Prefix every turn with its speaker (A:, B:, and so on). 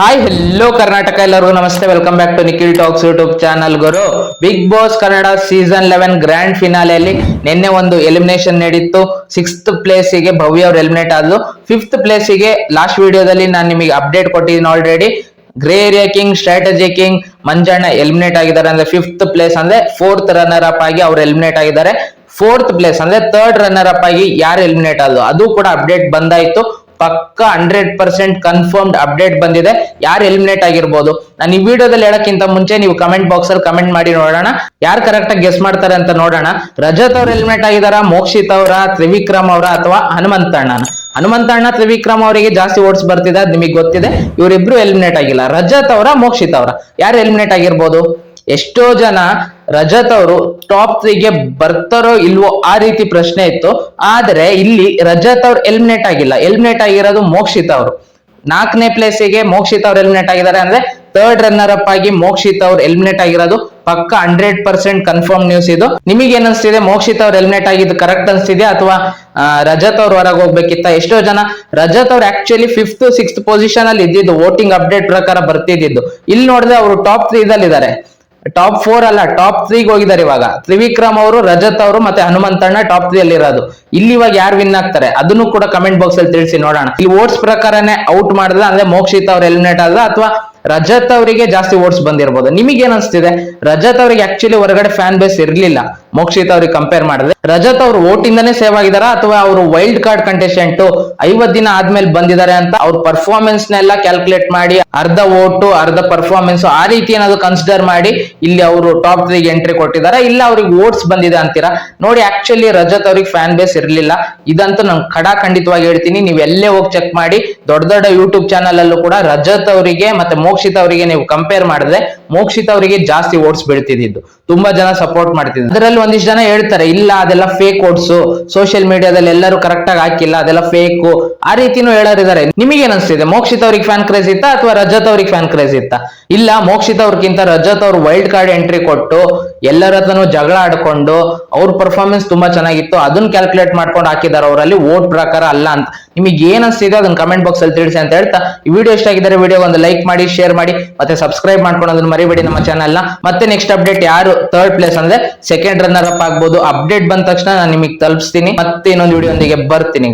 A: Hi hello Karnataka ಎಲ್ಲರಿಗೂ ನಮಸ್ತೆ. Welcome back to Nikhil talks YouTube channel Guru. Big Boss Kannada season eleven grand ಫಿನಾಲೆಯಲ್ಲಿ ನಿನ್ನೆ ಒಂದು elimination ನಡೀತು sixth ಪ್ಲೇಸಿಗೆ ಭವ್ಯ ಅವರು ಎಲಿಮಿನೇಟ್ ಆದ್ರು. ಫಿಫ್ತ್ ಪ್ಲೇಸಿಗೆ ಲಾಸ್ಟ್ ವಿಡಿಯೋದಲ್ಲಿ ನಾನು ನಿಮಗೆ ಅಪ್ಡೇಟ್ ಕೊಟ್ಟಿದ್ದೀನಿ already grey area king strategy king Manjanna eliminate ಆಗಿದ್ದಾರೆ. ಅಂದ್ರೆ ಫಿಫ್ತ್ ಪ್ಲೇಸ್ ಅಂದ್ರೆ ಫೋರ್ತ್ ರನ್ನರ್ ಅಪ್ ಆಗಿ ಅವ್ರು ಎಲಿಮಿನೇಟ್ ಆಗಿದ್ದಾರೆ. ಫೋರ್ತ್ ಪ್ಲೇಸ್ ಅಂದ್ರೆ ಥರ್ಡ್ ರನ್ನರ್ ಅಪ್ ಆಗಿ ಯಾರು ಎಲಿಮಿನೇಟ್ ಆದ್ರು. ಅದು ಕೂಡ ಅಪ್ಡೇಟ್ ಬಂದಾಯ್ತು. ಪಕ್ಕ ಹಂಡ್ರೆಡ್ ಪರ್ಸೆಂಟ್ ಕನ್ಫರ್ಮ್ಡ್ ಅಪ್ಡೇಟ್ ಬಂದಿದೆ. ಯಾರು ಎಲಿಮಿನೇಟ್ ಆಗಿರ್ಬೋದು? ನಾನು ಈ ವಿಡಿಯೋದಲ್ಲಿ ಹೇಳಕ್ಕಿಂತ ಮುಂಚೆ ನೀವು ಕಮೆಂಟ್ ಬಾಕ್ಸ್ ಅಲ್ಲಿ ಕಮೆಂಟ್ ಮಾಡಿ ನೋಡೋಣ. ಯಾರು ಕರೆಕ್ಟ್ ಆಗಿ ಗೆಸ್ ಮಾಡ್ತಾರೆ ಅಂತ ನೋಡೋಣ. ರಜತ್ ಅವ್ರು ಎಲಿಮಿನೇಟ್ ಆಗಿದಾರ? ಮೋಕ್ಷಿತ್ ಅವರ? ತ್ರಿವಿಕ್ರಮ್ ಅವರ? ಅಥವಾ ಹನುಮಂತಣ್ಣನ ಹನುಮಂತಣ್ಣ ತ್ರಿವಿಕ್ರಮ್ ಅವರಿಗೆ ಜಾಸ್ತಿ ಓಟ್ಸ್ ಬರ್ತಿದೆ ನಿಮಗೆ ಗೊತ್ತಿದೆ. ಇವರಿಬ್ರು ಎಲಿಮಿನೇಟ್ ಆಗಿಲ್ಲ. ರಜತ್ ಅವರ? ಮೋಕ್ಷಿತ್ ಅವರ? ಯಾರು ಎಲಿಮಿನೇಟ್ ಆಗಿರ್ಬೋದು? ಎಷ್ಟೋ ಜನ ರಜತ್ ಅವರು ಟಾಪ್ ತ್ರೀಗೆ ಬರ್ತಾರೋ ಇಲ್ವೋ ಆ ರೀತಿ ಪ್ರಶ್ನೆ ಇತ್ತು. ಆದ್ರೆ ಇಲ್ಲಿ ರಜತ್ ಅವ್ರು ಎಲಿಮಿನೇಟ್ ಆಗಿಲ್ಲ. ಎಲಿಮಿನೇಟ್ ಆಗಿರೋದು ಮೋಕ್ಷಿತ್ ಅವರು. ನಾಲ್ಕನೇ ಪ್ಲೇಸಿಗೆ ಮೋಕ್ಷಿತ್ ಅವ್ರು ಎಲಿಮಿನೇಟ್ ಆಗಿದ್ದಾರೆ ಅಂದ್ರೆ ಥರ್ಡ್ ರನ್ನರ್ ಅಪ್ ಆಗಿ ಮೋಕ್ಷಿತ್ ಅವ್ರು ಎಲಿಮಿನೇಟ್ ಆಗಿರೋದು. ಪಕ್ಕ ಹಂಡ್ರೆಡ್ ಪರ್ಸೆಂಟ್ ಕನ್ಫರ್ಮ್ ನ್ಯೂಸ್ ಇದು. ನಿಮಗೆ ಏನ್ ಅನ್ಸ್ತಿದೆ? ಮೋಕ್ಷಿತ್ ಅವ್ರು ಎಲಿಮಿನೇಟ್ ಆಗಿದ್ದು ಕರೆಕ್ಟ್ ಅನ್ಸ್ತಿದೆ ಅಥವಾ ರಜತ್ ಅವ್ರು ಹೊರಗೆ ಹೋಗ್ಬೇಕಿತ್ತ? ಎಷ್ಟೋ ಜನ, ರಜತ್ ಅವ್ರು ಆಕ್ಚುಲಿ ಫಿಫ್ತ್ ಸಿಕ್ಸ್ತ್ ಪೊಸಿಷನ್ ಅಲ್ಲಿ ಇದ್ದಿದ್ದು. ವೋಟಿಂಗ್ ಅಪ್ಡೇಟ್ ಪ್ರಕಾರ ಬರ್ತಿದ್ದು ಇಲ್ಲಿ ನೋಡಿದ್ರೆ ಅವರು ಟಾಪ್ ತ್ರೀ ಇದ್ದಾರೆ ಟಾಪ್ ಫೋರ್ ಅಲ್ಲ ಟಾಪ್ ತ್ರೀಗೆ ಹೋಗಿದ್ದಾರೆ ಇವಾಗ. ತ್ರಿವಿಕ್ರಮ್ ಅವರು, ರಜತ್ ಅವರು ಮತ್ತೆ ಹನುಮಂತಣ್ಣ ಟಾಪ್ ತ್ರೀ ಅಲ್ಲಿ ಇರೋದು. ಇಲ್ಲಿ ಇವಾಗ ಯಾರು ವಿನ್ ಆಗ್ತಾರೆ? ಅದನ್ನು ಕೂಡ ಕಮೆಂಟ್ ಬಾಕ್ಸ್ ಅಲ್ಲಿ ತಿಳಿಸಿ ನೋಡೋಣ. ಇಲ್ಲಿ ಓಟ್ಸ್ ಪ್ರಕಾರನೇ ಔಟ್ ಮಾಡಿದ್ರೆ, ಅಂದ್ರೆ ಮೋಕ್ಷಿತ್ ಅವ್ರು ಎಲಿಮಿನೇಟ್ ಆದ್ರೆ ಅಥವಾ ರಜತ್ ಅವರಿಗೆ ಜಾಸ್ತಿ ಓಟ್ಸ್ ಬಂದಿರಬಹುದು ನಿಮಗೆ ಏನ್ ರಜತ್ ಅವರಿಗೆ ಆಕ್ಚುಲಿ ಹೊರಗಡೆ ಫ್ಯಾನ್ ಬೇಸ್ ಇರ್ಲಿಲ್ಲ. ಮೋಕ್ಷಿತ್ ಅವ್ರಿಗೆ ಕಂಪೇರ್ ಮಾಡಿದ್ರೆ ರಜತ್ ಅವರು ಓಟಿಂದನೇ ಸೇವ್ ಆಗಿದಾರ ಅಥವಾ ಅವರು ವೈಲ್ಡ್ ಕಾರ್ಡ್ ಕಂಟೆಸ್ಟೆಂಟ್ ಐವತ್ ದಿನ ಆದ್ಮೇಲೆ ಬಂದಿದ್ದಾರೆ ಅಂತ ಅವ್ರ ಪರ್ಫಾರ್ಮೆನ್ಸ್ ನೆಲ್ಲ ಕ್ಯಾಲ್ಕುಲೇಟ್ ಮಾಡಿ ಅರ್ಧ ಓಟು ಅರ್ಧ ಪರ್ಫಾರ್ಮೆನ್ಸ್ ಆ ರೀತಿ ಏನಾದ್ರು ಕನ್ಸಿಡರ್ ಮಾಡಿ ಇಲ್ಲಿ ಅವರು ಟಾಪ್ ತ್ರೀಗೆ ಎಂಟ್ರಿ ಕೊಟ್ಟಿದ್ದಾರೆ ಇಲ್ಲ ಅವ್ರಿಗೆ ಓಟ್ಸ್ ಬಂದಿದೆ ಅಂತೀರಾ? ನೋಡಿ ಆಕ್ಚುಲಿ ರಜತ್ ಅವ್ರಿಗೆ ಫ್ಯಾನ್ ಬೇಸ್ ಇರ್ಲಿಲ್ಲ. ಇದಂತೂ ನಾನು ಖಡಾಖಂಡಿತವಾಗಿ ಹೇಳ್ತೀನಿ. ನೀವು ಎಲ್ಲೇ ಹೋಗಿ ಚೆಕ್ ಮಾಡಿ, ದೊಡ್ಡ ದೊಡ್ಡ ಯೂಟ್ಯೂಬ್ ಚಾನಲ್ ಅಲ್ಲೂ ಕೂಡ ರಜತ್ ಅವರಿಗೆ ಮತ್ತೆ ಮೋಕ್ಷಿತ್ ಅವರಿಗೆ ನೀವು ಕಂಪೇರ್ ಮಾಡಿದ್ರೆ ಮೋಕ್ಷಿತ್ ಅವರಿಗೆ ಜಾಸ್ತಿ ಓಟ್ಸ್ ಬೀಳ್ತಿದ್ದು ತುಂಬಾ ಜನ ಸಪೋರ್ಟ್ ಮಾಡ್ತಿದ್ರು ಅದರಲ್ಲಿ ಒಂದಿಷ್ಟು ಜನ ಹೇಳ್ತಾರೆ, ಇಲ್ಲ, ಅದೆಲ್ಲ ಫೇಕ್ ಓಟ್ಸು ಸೋಷಿಯಲ್ ಮೀಡಿಯಾದಲ್ಲಿ ಎಲ್ಲರೂ ಕರೆಕ್ಟ್ ಆಗಿ ಹಾಕಿಲ್ಲ, ಅದೆಲ್ಲ ಫೇಕ್ ಆ ರೀತಿನೂ ಹೇಳೋರಿದ್ದಾರೆ ನಿಮಗೆ ಅನಿಸ್ತಿದೆ? ಮೋಕ್ಷಿತ್ ಅವ್ರಿಗೆ ಫ್ಯಾನ್ ಕ್ರೇಜ್ ಇತ್ತಾ ಅಥವಾ ರಜತ್ ಅವ್ರಿಗೆ ಫ್ಯಾನ್ ಕ್ರೇಜ್ ಇತ್ತಾ? ಇಲ್ಲ, ಮೋಕ್ಷಿತ್ ಅವ್ರಿಗಿಂತ ರಜತ್ ಅವ್ರು ವೈಲ್ಡ್ ಕಾರ್ಡ್ ಎಂಟ್ರಿ ಕೊಟ್ಟು ಎಲ್ಲರ ಹತ್ರನೂ ಜಗಳ ಆಡ್ಕೊಂಡು ಅವ್ರ ಪರ್ಫಾರ್ಮೆನ್ಸ್ ತುಂಬಾ ಚೆನ್ನಾಗಿತ್ತು ಅದನ್ನ ಕ್ಯಾಲ್ಕುಲೇಟ್ ಮಾಡ್ಕೊಂಡು ಹಾಕಿದಾರೆ, ಅವರಲ್ಲಿ ವೋಟ್ ಪ್ರಕಾರ ಅಲ್ಲ ಅಂತ. ನಿಮಗೆ ಏನ್ ಅನ್ಸ್ತಿದೆ ಅದನ್ನ ಕಮೆಂಟ್ ಬಾಕ್ಸ್ ಅಲ್ಲಿ ತಿಳಿಸಿ ಅಂತ ಹೇಳ್ತಾ. ಈ ವಿಡಿಯೋ ಇಷ್ಟ ಆಗಿದ್ದಾರೆ ವಿಡಿಯೋ ಒಂದು ಲೈಕ್ ಮಾಡಿ ಶೇರ್ ಮಾಡಿ, ಮತ್ತೆ ಸಬ್ಸ್ಕ್ರೈಬ್ ಮಾಡ್ಕೊಂಡು ಅದನ್ನ ಮರಿಬೇಡಿ ನಮ್ಮ ಚಾನಲ್ನ ಮತ್ತೆ ನೆಕ್ಸ್ಟ್ ಅಪ್ಡೇಟ್ ಯಾರು? ಥರ್ಡ್ ಪ್ಲೇಸ್ ಅಂದ್ರೆ ಸೆಕೆಂಡ್ ರನ್ನರ್ ಅಪ್ ಆಗ್ಬೋದು. ಅಪ್ಡೇಟ್ ಬಂದ ತಕ್ಷಣ ನಾನು ನಿಮಗೆ ತಲುಪಿಸ್ತೀನಿ. ಮತ್ತೆ ಇನ್ನೊಂದು ವಿಡಿಯೋ ಒಂದಿಗೆ ಬರ್ತೀನಿ